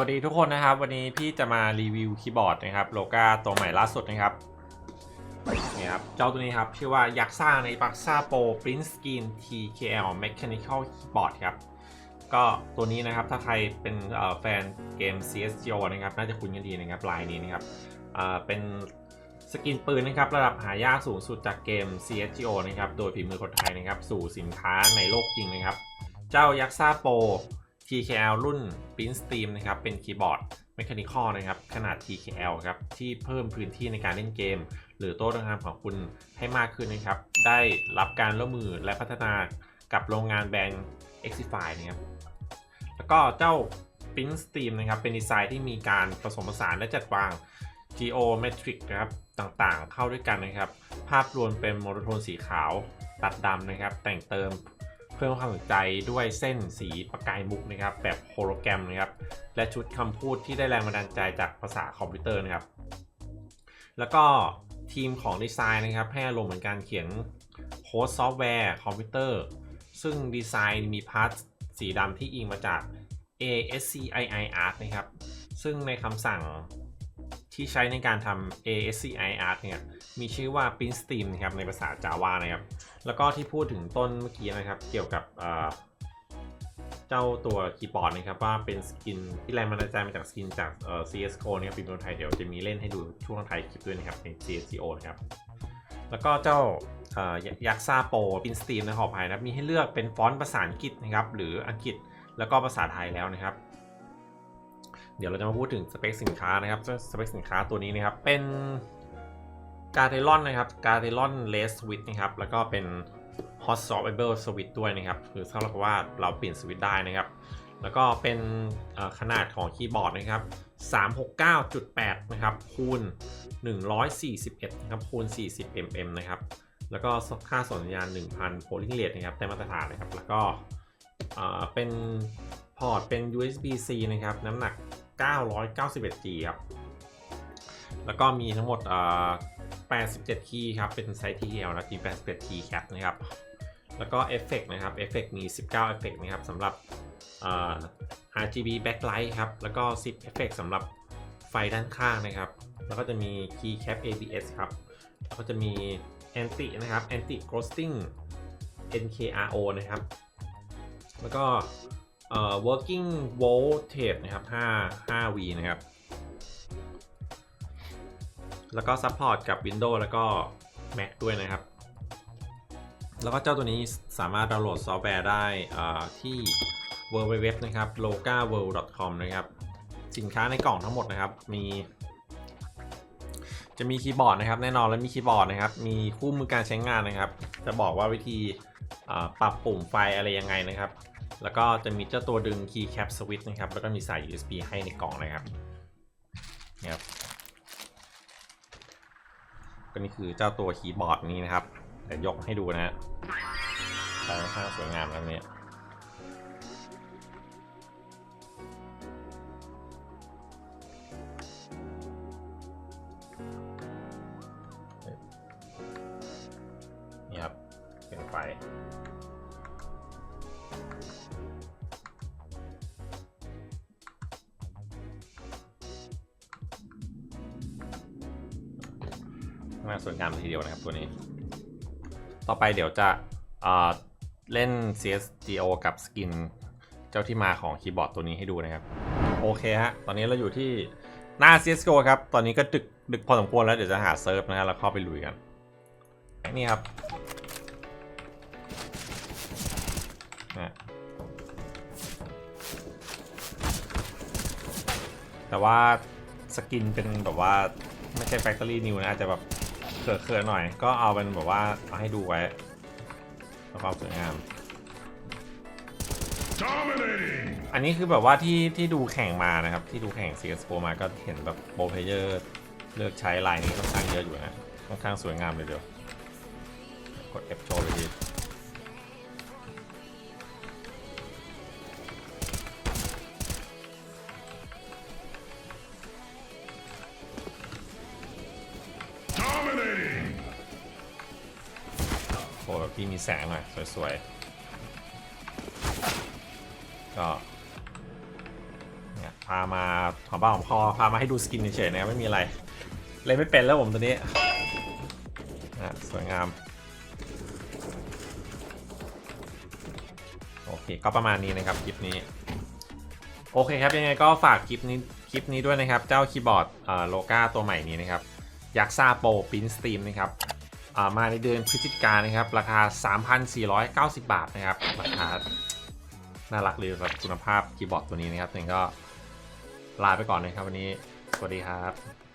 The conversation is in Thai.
สวัสดีทุกคนนะครับ วันนี้พี่จะมารีวิวคีย์บอร์ดนะครับโลกาตัวใหม่ล่าสุดนะครับนี่ครับเจ้าตัวนี้ครับชื่อว่ายักซ่าในปักซ่าโปร Print Screen TKL Mechanical Keyboard ครับก็ตัวนี้นะครับถ้าใครเป็นแฟนเกม CSGO นะครับน่าจะคุ้นกันดีนะครับลายนี้นะครับเป็นสกินปืนนะครับระดับหายากสูงสุดจากเกม CSGO นะครับโดยฝีมือคนไทยนะครับสู่สินค้าในโลกจริงนะครับ เจ้ายักซ่าโปร TKL รุ่น Print Steam นะครับ เป็นคีย์บอร์ด Mechanical นะครับ ขนาด TKL ครับ ที่เพิ่มพื้นที่ในการเล่นเกม หรือโต๊ะทำงานของคุณให้มากขึ้นนะครับ ได้รับการร่วมมือและพัฒนากับโรงงานแบรนด์ Exify นะครับ แล้วก็เจ้า Print Steam นะครับ เป็นดีไซน์ที่มีการผสมผสานและจัดวาง geometric นะครับต่างๆ เข้าด้วยกันนะครับ ภาพรวมเป็นโมโนโทนสีขาวตัดดำนะครับ แต่งเติม เพิ่มความสนใจด้วยเส้นสีประกายมุกนะครับแบบโฮโลแกรมนะครับและชุดคำพูดที่ได้แรงบันดาลใจจากภาษาคอมพิวเตอร์นะครับ แล้วก็ทีมของดีไซน์นะครับให้อารมณ์เหมือนการเขียนโค้ดซอฟต์แวร์คอมพิวเตอร์ ซึ่งดีไซน์มีพาร์ทสีดำที่อิงมาจาก ASCII Art นะครับ ซึ่งในคำสั่งที่ใช้ในการทำ ASCII Art เนี่ย มีชื่อว่า Print stream นะครับ ในภาษา Java นะครับ แล้วก็ที่พูดถึงต้นเมื่อกี้นะครับ เกี่ยวกับเจ้าตัวคีย์บอร์ดนะครับว่าเป็นสกินที่แรงบันดาลใจมาจากสกินจากเอ่อ CSGO นะครับป็นคนไทยเดี๋ยวจะมีเล่นให้ดูช่วงไทยคลิปด้วยนะครับใน CSGO นะครับ แล้วก็เจ้ายักษ์ซาโปปินสตีมนะขออภัยนะมีให้เลือกเป็นฟอนต์ภาษาอังกฤษนะครับหรืออังกฤษแล้วก็ภาษาไทยแล้วนะครับ เดี๋ยวเราจะมาพูดถึงสเปคสินค้านะครับสเปคสินค้าตัวนี้นะครับเป็น กาเทลอนนะครับกาเทลอนเลสสวิตนะครับแล้วก็เป็น Hot Swappable Switch ด้วยนะครับ คือสำหรับว่าเราเปลี่ยนสวิตได้นะครับ แล้วก็เป็นขนาดของคีย์บอร์ดนะครับ 369.8 นะครับ คูณ 141 นะครับ คูณ 40 mm นะครับ แล้วก็ค่าส่งสัญญาณ 1,000 polling rate นะครับได้มาตรฐานนะครับ แล้วก็เป็นพอร์ตเป็น USB-C นะครับ น้ำหนัก 991G ครับ แล้วก็มีทั้งหมด 87 คีย์ครับ เป็นไซส์ TTL นะที87 คีย์แคปนะครับ แล้วก็เอฟเฟกนะครับเอฟเฟกมี 19 เอฟเฟกนะครับสำหรับ RGB backlight ครับ แล้วก็ 10 เอฟเฟกสำหรับไฟด้านข้างนะครับ แล้วก็จะมี key cap ABS ครับ แล้วก็จะมี anti นะครับ anti ghosting NKRO นะครับ แล้วก็เอ่อ working voltage นะครับ5 5V นะครับ แล้วก็ support กับ Windows แล้วก็ Mac ด้วยนะครับ แล้วก็เจ้าตัวนี้สามารถดาวน์โหลดซอฟต์แวร์ได้อ่าที่ www นะครับ logaworld.com นะครับ สินค้าในกล่องทั้งหมดนะครับ มี จะมีคีย์บอร์ดนะครับแน่นอนแล้วมีคีย์บอร์ดนะครับ มีคู่มือการใช้งานนะครับ จะบอกว่าวิธีปรับปุ่มไฟอะไรยังไงนะครับ แล้วก็จะมีเจ้าตัวดึง key cap switch นะครับ แล้วก็มีสาย USB ให้ในกล่องนะครับนี่ยครับ ก็นี่คือเจ้าตัวคีย์บอร์ดนี้นะครับเดี๋ยวยกให้ดูนะฮะค่อนข้างสวยงามแล้วเนี่ยนี่ครับเป็นไฟ น่าสวยงามเลยทีเดียวนะครับตัวนี้ ต่อไปเดี๋ยวจะเเล่น CSGO กับสกินเจ้าที่มาของคีย์บอร์ดตัวนี้ให้ดูนะครับ โอเคฮะ ตอนนี้เราอยู่ที่หน้า CSGO ครับ ตอนนี้ก็ดึกดึกพอสมควรแล้วเดี๋ยวจะหาเซิร์ฟนะฮะแล้วเข้าไปลุยกัน นี่ครับนะแต่ว่าสกินเป็นแบบว่า ไม่ใช่ Factory New นะอาจจะแบบ เขินๆหน่อย ก็เอาเป็นแบบว่าเอาให้ดูไว้เพื่อความสวยงาม Dominating! อันนี้คือแบบว่าที่ที่ดูแข่งมานะครับ ที่ดูแข่ง CSGO มาก็เห็นแบบโปรเพลเยอร์เลือกใช้ลายนี้ค่อนข้างเยอะอยู่นะค่อนข้างสวยงามเลยเดียว กด F โชว์เลยดี โอ้แบบที่มีแสงหน่อยสวยๆ ก็เนี่ยพามาขอบ้าของพอพามาให้ดูสกินเฉยๆนะไม่มีอะไรเลยไม่เป็นแล้วผมตัวนี้อะสวยงาม โอเค ก็ประมาณนี้นะครับคลิปนี้ โอเคครับยังไงก็ฝากคลิปนี้คลิปนี้ด้วยนะครับ เจ้าคีย์บอร์ดโลกาตัวใหม่นี้นะครับ ยักษ์ซาโปรปรินสตรีมนะครับามาในเดือนพฤศจิกายนนะครับ ราคา 3,490 บาทนะครับ ราคา น่ารักเลยสำหรับคุณภาพคีย์บอร์ดตัวนี้นะครับยังไงก็ลาไปก่อนนะครับวันนี้ สวัสดีครับ